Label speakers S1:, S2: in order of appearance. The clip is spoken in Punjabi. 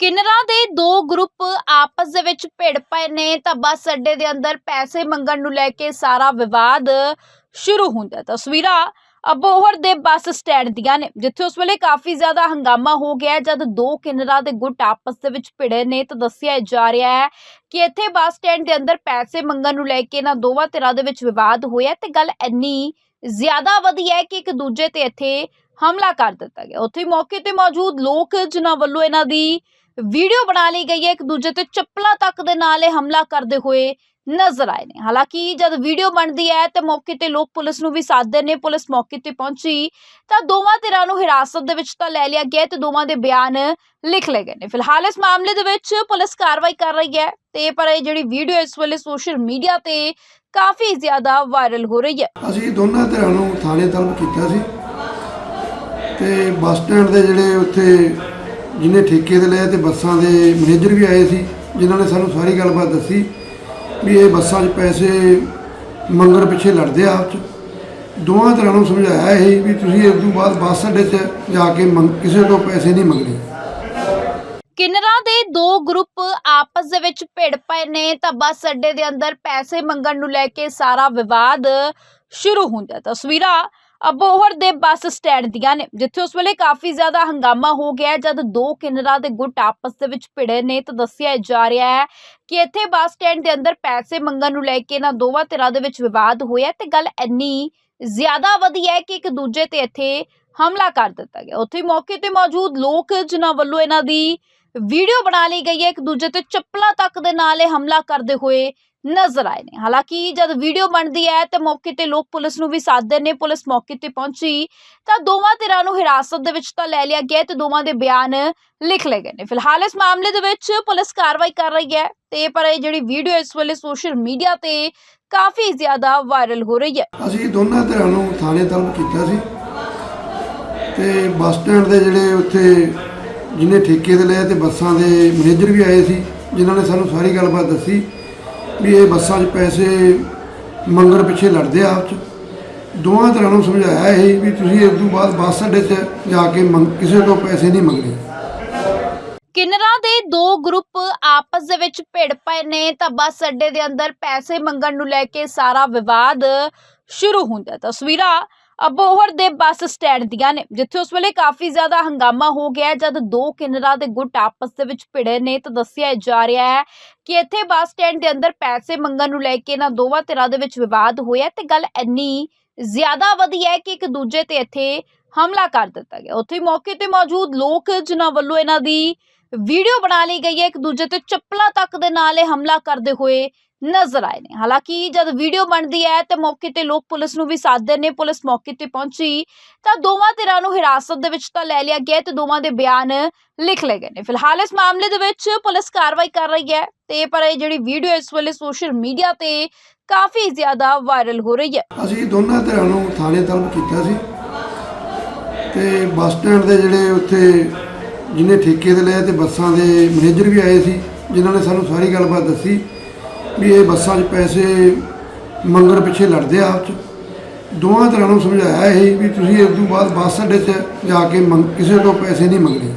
S1: ਕਿੰਨਰਾਂ ਦੇ ਦੋ ਗਰੁੱਪ ਆਪਸ ਦੇ ਵਿੱਚ ਭਿੜ ਪਏ ਨੇ? ਤਾਂ ਬੱਸ ਅੱਡੇ ਦੇ ਅੰਦਰ ਪੈਸੇ ਮੰਗਣ ਨੂੰ ਲੈ ਕੇ ਸਾਰਾ ਵਿਵਾਦ ਸ਼ੁਰੂ ਹੁੰਦਾ ਤਸਵੀਰਾਂ ਅਬੋਹਰ ਦੇ ਬੱਸ ਸਟੈਂਡ ਦੀਆਂ ਨੇ, ਜਿੱਥੇ ਉਸ ਵੇਲੇ ਕਾਫੀ ਜ਼ਿਆਦਾ ਹੰਗਾਮਾ ਹੋ ਗਿਆ ਜਦ ਦੋ ਕਿੰਨਰਾਂ ਦੇ ਗੁੱਟ ਆਪਸ ਦੇ ਵਿੱਚ ਭਿੜੇ ਨੇ, ਤਾਂ ਦੱਸਿਆ ਜਾ ਰਿਹਾ ਹੈ ਕਿ ਇੱਥੇ ਬੱਸ ਸਟੈਂਡ ਦੇ ਅੰਦਰ ਪੈਸੇ ਮੰਗਣ ਨੂੰ ਲੈ ਕੇ ਨਾ ਦੋਵਾਂ ਧਿਰਾਂ ਦੇ ਵਿੱਚ ਵਿਵਾਦ ਹੋਇਆ ਤੇ ਗੱਲ ਇੰਨੀ ਜ਼ਿਆਦਾ ਵਧੀਆ ਹੈ ਕਿ ਇੱਕ ਦੂਜੇ ਤੇ ਇੱਥੇ ਹਮਲਾ ਕਰ ਦਿੱਤਾ ਗਿਆ। ਉੱਥੇ ਮੌਕੇ ਤੇ ਮੌਜੂਦ ਲੋਕ ਜਿਨ੍ਹਾਂ ਵੱਲੋਂ ਇਹਨਾਂ ਦੀ ਵੀਡੀਓ ਬਣਾ ਲਈ ਗਈ ਹੈ, ਇੱਕ ਦੂਜੇ ਤੇ ਚੱਪਲਾਂ ਤੱਕ ਦੇ ਨਾਲ ਇਹ ਹਮਲਾ ਕਰਦੇ ਹੋਏ ਨਜ਼ਰ ਆਏ ਨੇ। ਹਾਲਾਂਕਿ ਜਦ ਵੀਡੀਓ ਬਣਦੀ ਹੈ ਤੇ ਮੌਕੇ ਤੇ ਲੋਕ ਪੁਲਿਸ ਨੂੰ ਵੀ ਸਾਥਦੇ ਨੇ, ਪੁਲਿਸ ਮੌਕੇ ਤੇ ਪਹੁੰਚੀ, ਤਾਂ ਦੋਵਾਂ ਧਿਰਾਂ ਨੂੰ ਹਿਰਾਸਤ ਦੇ ਵਿੱਚ ਤਾਂ ਲੈ ਲਿਆ ਗਿਆ ਤੇ ਦੋਵਾਂ ਦੇ ਬਿਆਨ ਲਿਖ ਲਏ ਗਏ ਨੇ। ਫਿਲਹਾਲ ਇਸ ਮਾਮਲੇ ਦੇ ਵਿੱਚ ਪੁਲਿਸ ਕਾਰਵਾਈ ਕਰ ਰਹੀ ਹੈ ਤੇ ਪਰ ਇਹ ਜਿਹੜੀ ਵੀਡੀਓ ਇਸ ਵੇਲੇ ਸੋਸ਼ਲ ਮੀਡੀਆ ਤੇ ਕਾਫੀ ਜ਼ਿਆਦਾ ਵਾਇਰਲ ਹੋ ਰਹੀ ਹੈ।
S2: ਅਸੀਂ ਦੋਨਾਂ ਧਿਰਾਂ ਨੂੰ ਥਾਣੇ ਤਲਬ ਕੀਤਾ ਸੀ ਤੇ ਬੱਸ ਸਟੈਂਡ ਦੇ ਜਿਹੜੇ ਉੱਥੇ ਜਿਹਨੇ ਠੇਕੇ ਤੇ ਲਿਆ ਤੇ ਬੱਸਾਂ ਦੇ ਮੈਨੇਜਰ ਵੀ ਆਏ ਸੀ, ਜਿਨ੍ਹਾਂ ਨੇ ਸਾਨੂੰ ਸਾਰੀ ਗੱਲਬਾਤ ਦੱਸੀ। ਵੀ ਇਹ ਬੱਸਾਂ 'ਚ ਪੈਸੇ ਮੰਗਣ ਪਿੱਛੇ ਲੜਦੇ ਆਪ 'ਚ। ਦੋਵਾਂ ਧਿਰਾਂ ਨੂੰ ਸਮਝਾਇਆ ਇਹ ਵੀ ਤੁਸੀਂ ਇਸ ਤੋਂ ਬਾਅਦ ਬੱਸ ਅੱਡੇ 'ਚ ਜਾ ਕੇ ਕਿਸੇ ਤੋਂ ਪੈਸੇ ਨਹੀਂ ਮੰਗਣੇ।
S1: ਕਿੰਨਰਾਂ ਦੇ ਦੋ ਗਰੁੱਪ ਆਪਸ ਦੇ ਵਿੱਚ ਭਿੜ ਪਏ ਨੇ, ਤਾਂ ਬੱਸ ਅੱਡੇ ਦੇ ਅੰਦਰ ਪੈਸੇ ਮੰਗਣ ਨੂੰ ਲੈ ਕੇ ਸਾਰਾ ਵਿਵਾਦ ਸ਼ੁਰੂ ਹੁੰਦਾ ਤਸਵੀਰਾਂ ਅਬੋਹਰ ਦੇ ਬੱਸ ਸਟੈਂਡ ਦੀਆਂ ਨੇ ਜਿੱਥੇ ਉਸ ਵੇਲੇ ਕਾਫੀ ਜ਼ਿਆਦਾ ਹੰਗਾਮਾ ਹੋ ਗਿਆ ਜਦ ਦੋ ਕਿੰਨਰਾਂ ਦੇ ਗੁੱਟ ਆਪਸ ਦੇ ਵਿੱਚ ਭਿੜੇ ਨੇ ਤਾਂ ਦੱਸਿਆ ਜਾ ਰਿਹਾ ਹੈ ਕਿ ਇੱਥੇ ਬੱਸ ਸਟੈਂਡ ਦੇ ਅੰਦਰ ਪੈਸੇ ਮੰਗਣ ਨੂੰ ਲੈ ਕੇ ਨਾ ਦੋਵਾਂ ਧਿਰਾਂ ਦੇ ਵਿੱਚ ਵਿਵਾਦ ਹੋਇਆ ਤੇ ਗੱਲ ਇੰਨੀ ਜ਼ਿਆਦਾ ਵਧੀ ਹੈ ਕਿ ਇੱਕ ਦੂਜੇ ਤੇ ਇੱਥੇ ਹਮਲਾ ਕਰ ਦਿੱਤਾ ਗਿਆ ਉੱਥੇ ਮੌਕੇ ਤੇ ਮੌਜੂਦ ਲੋਕ ਜਿਨ੍ਹਾਂ ਵੱਲੋਂ ਇਹਨਾਂ ਦੀ ਵੀਡੀਓ ਬਣਾ ਲਈ ਗਈ ਹੈ, ਇੱਕ ਦੂਜੇ ਤੇ ਚੱਪਲਾਂ ਤੱਕ ਦੇ ਨਾਲ ਇਹ ਹਮਲਾ ਕਰਦੇ ਹੋਏ ਨਜ਼ਰ ਆਏ ਨੇ। ਹਾਲਾਂਕਿ ਜਦ ਵੀਡੀਓ ਬਣਦੀ ਹੈ ਤੇ ਮੌਕੇ ਤੇ ਲੋਕ ਪੁਲਿਸ ਨੂੰ ਵੀ ਸਾਥਦੇ ਨੇ, ਪੁਲਿਸ ਮੌਕੇ ਤੇ ਪਹੁੰਚੀ, ਤਾਂ ਦੋਵਾਂ ਧਿਰਾਂ ਨੂੰ ਹਿਰਾਸਤ ਦੇ ਵਿੱਚ ਤਾਂ ਲੈ ਲਿਆ ਗਿਆ ਤੇ ਦੋਵਾਂ ਦੇ ਬਿਆਨ ਲਿਖ ਲਏ ਗਏ ਨੇ। ਫਿਲਹਾਲ ਇਸ ਮਾਮਲੇ ਦੇ ਵਿੱਚ ਪੁਲਿਸ ਕਾਰਵਾਈ ਕਰ ਰਹੀ ਹੈ ਤੇ ਪਰ ਇਹ ਜਿਹੜੀ ਵੀਡੀਓ ਇਸ ਵੇਲੇ ਸੋਸ਼ਲ ਮੀਡੀਆ ਤੇ ਕਾਫੀ ਜ਼ਿਆਦਾ ਵਾਇਰਲ ਹੋ ਰਹੀ ਹੈ।
S2: ਅਸੀਂ ਦੋਨਾਂ ਧਿਰਾਂ ਨੂੰ ਥਾਣੇ ਤਲਬ ਕੀਤਾ ਸੀ ਤੇ ਬੱਸ ਸਟੈਂਡ ਦੇ ਜਿਹੜੇ ਉੱਥੇ ਜਿਹਨੇ ਠੇਕੇ ਤੇ ਲਿਆ ਤੇ ਬੱਸਾਂ ਦੇ ਮੈਨੇਜਰ ਵੀ ਆਏ ਸੀ, ਜਿਨ੍ਹਾਂ ਨੇ ਸਾਨੂੰ ਸਾਰੀ ਗੱਲਬਾਤ ਦੱਸੀ ਵੀ ਇਹ ਬੱਸਾਂ 'ਚ ਪੈਸੇ ਮੰਗਣ ਪਿੱਛੇ ਲੜਦੇ ਆ ਆਪ ਦੋਵਾਂ ਧਿਰਾਂ ਨੂੰ ਸਮਝਾਇਆ ਇਹ ਵੀ ਤੁਸੀਂ ਇਸ ਤੋਂ ਬਾਅਦ ਬੱਸ ਅੱਡੇ 'ਚ ਜਾ ਕੇ ਕਿਸੇ ਤੋਂ ਪੈਸੇ ਨਹੀਂ ਮੰਗਣੇ
S1: ਕਿੰਨਰਾਂ ਦੇ ਦੋ ਗਰੁੱਪ ਆਪਸ ਦੇ ਵਿੱਚ ਭਿੜ ਪਏ ਨੇ, ਤਾਂ ਬੱਸ ਅੱਡੇ ਦੇ ਅੰਦਰ ਪੈਸੇ ਮੰਗਣ ਨੂੰ ਲੈ ਕੇ ਸਾਰਾ ਵਿਵਾਦ ਸ਼ੁਰੂ ਹੁੰਦਾ ਤਸਵੀਰਾਂ ਅਬੋਹਰ ਦੇ ਬੱਸ ਸਟੈਂਡ ਦੀਆਂ ਨੇ ਜਿੱਥੇ ਉਸ ਵੇਲੇ ਕਾਫੀ ਜ਼ਿਆਦਾ ਹੰਗਾਮਾ ਹੋ ਗਿਆ ਜਦ ਦੋ ਕਿੰਨਰਾਂ ਦੇ ਗੁੱਟ ਆਪਸ ਦੇ ਵਿੱਚ ਭਿੜੇ ਨੇ ਤਾਂ ਦੱਸਿਆ ਜਾ ਰਿਹਾ ਹੈ ਕਿ ਇੱਥੇ ਬੱਸ ਸਟੈਂਡ ਦੇ ਅੰਦਰ ਪੈਸੇ ਮੰਗਣ ਨੂੰ ਲੈ ਕੇ ਇਹਨਾਂ ਦੋਵਾਂ ਧਿਰਾਂ ਦੇ ਵਿੱਚ ਵਿਵਾਦ ਹੋਇਆ ਤੇ ਗੱਲ ਇੰਨੀ ਜ਼ਿਆਦਾ ਵਧੀ ਹੈ ਕਿ ਇੱਕ ਦੂਜੇ ਤੇ ਇੱਥੇ ਹਮਲਾ ਕਰ ਦਿੱਤਾ ਗਿਆ ਉੱਥੇ ਮੌਕੇ ਤੇ ਮੌਜੂਦ ਲੋਕ ਜਿਨ੍ਹਾਂ ਵੱਲੋਂ ਇਹਨਾਂ ਦੀ ਵੀਡੀਓ ਬਣਾ ਲਈ ਗਈ ਹੈ ਇੱਕ ਦੂਜੇ ਤੇ ਚੱਪਲਾਂ ਤੱਕ ਦੇ ਨਾਲ ਇਹ ਹਮਲਾ ਕਰਦੇ ਹੋਏ ਨਜ਼ਰ ਆਏ ਨੇ। ਹਾਲਾਂਕਿ ਜਦ ਵੀਡੀਓ ਬਣਦੀ ਹੈ ਤੇ ਮੌਕੇ ਤੇ ਲੋਕ ਪੁਲਿਸ ਨੂੰ ਵੀ ਸਾਥਦੇ ਨੇ, ਪੁਲਿਸ ਮੌਕੇ ਤੇ ਪਹੁੰਚੀ, ਤਾਂ ਦੋਵਾਂ ਧਿਰਾਂ ਨੂੰ ਹਿਰਾਸਤ ਦੇ ਵਿੱਚ ਤਾਂ ਲੈ ਲਿਆ ਗਿਆ ਤੇ ਦੋਵਾਂ ਦੇ ਬਿਆਨ ਲਿਖ ਲਏ ਗਏ ਨੇ। ਫਿਲਹਾਲ ਇਸ ਮਾਮਲੇ ਦੇ ਵਿੱਚ ਪੁਲਿਸ ਕਾਰਵਾਈ ਕਰ ਰਹੀ ਹੈ ਤੇ ਪਰ ਇਹ ਜਿਹੜੀ ਵੀਡੀਓ ਇਸ ਵੇਲੇ ਸੋਸ਼ਲ ਮੀਡੀਆ ਤੇ ਕਾਫੀ ਜ਼ਿਆਦਾ ਵਾਇਰਲ ਹੋ ਰਹੀ ਹੈ।
S2: ਅਸੀਂ ਦੋਨਾਂ ਧਿਰਾਂ ਨੂੰ ਥਾਣੇ ਤਲਬ ਕੀਤਾ ਸੀ ਤੇ ਬੱਸ ਸਟੈਂਡ ਦੇ ਜਿਹੜੇ ਉੱਥੇ ਜਿਹਨੇ ਠੇਕੇ ਤੇ ਲਿਆ ਤੇ ਬੱਸਾਂ ਦੇ ਮੈਨੇਜਰ ਵੀ ਆਏ ਸੀ, ਜਿਨ੍ਹਾਂ ਨੇ ਸਾਨੂੰ ਸਾਰੀ ਗੱਲਬਾਤ ਦੱਸੀ। ਵੀ ਇਹ ਬੱਸਾਂ 'ਚ ਪੈਸੇ ਮੰਗਣ ਪਿੱਛੇ ਲੜਦੇ ਆ ਆਪ 'ਚ। ਦੋਵਾਂ ਧਿਰਾਂ ਨੂੰ ਸਮਝਾਇਆ ਇਹ ਵੀ ਤੁਸੀਂ ਇਸ ਤੋਂ ਬਾਅਦ ਬੱਸ ਅੱਡੇ 'ਚ ਜਾ ਕੇ ਮੰਗ- ਕਿਸੇ ਤੋਂ ਪੈਸੇ ਨਹੀਂ ਮੰਗਣੇ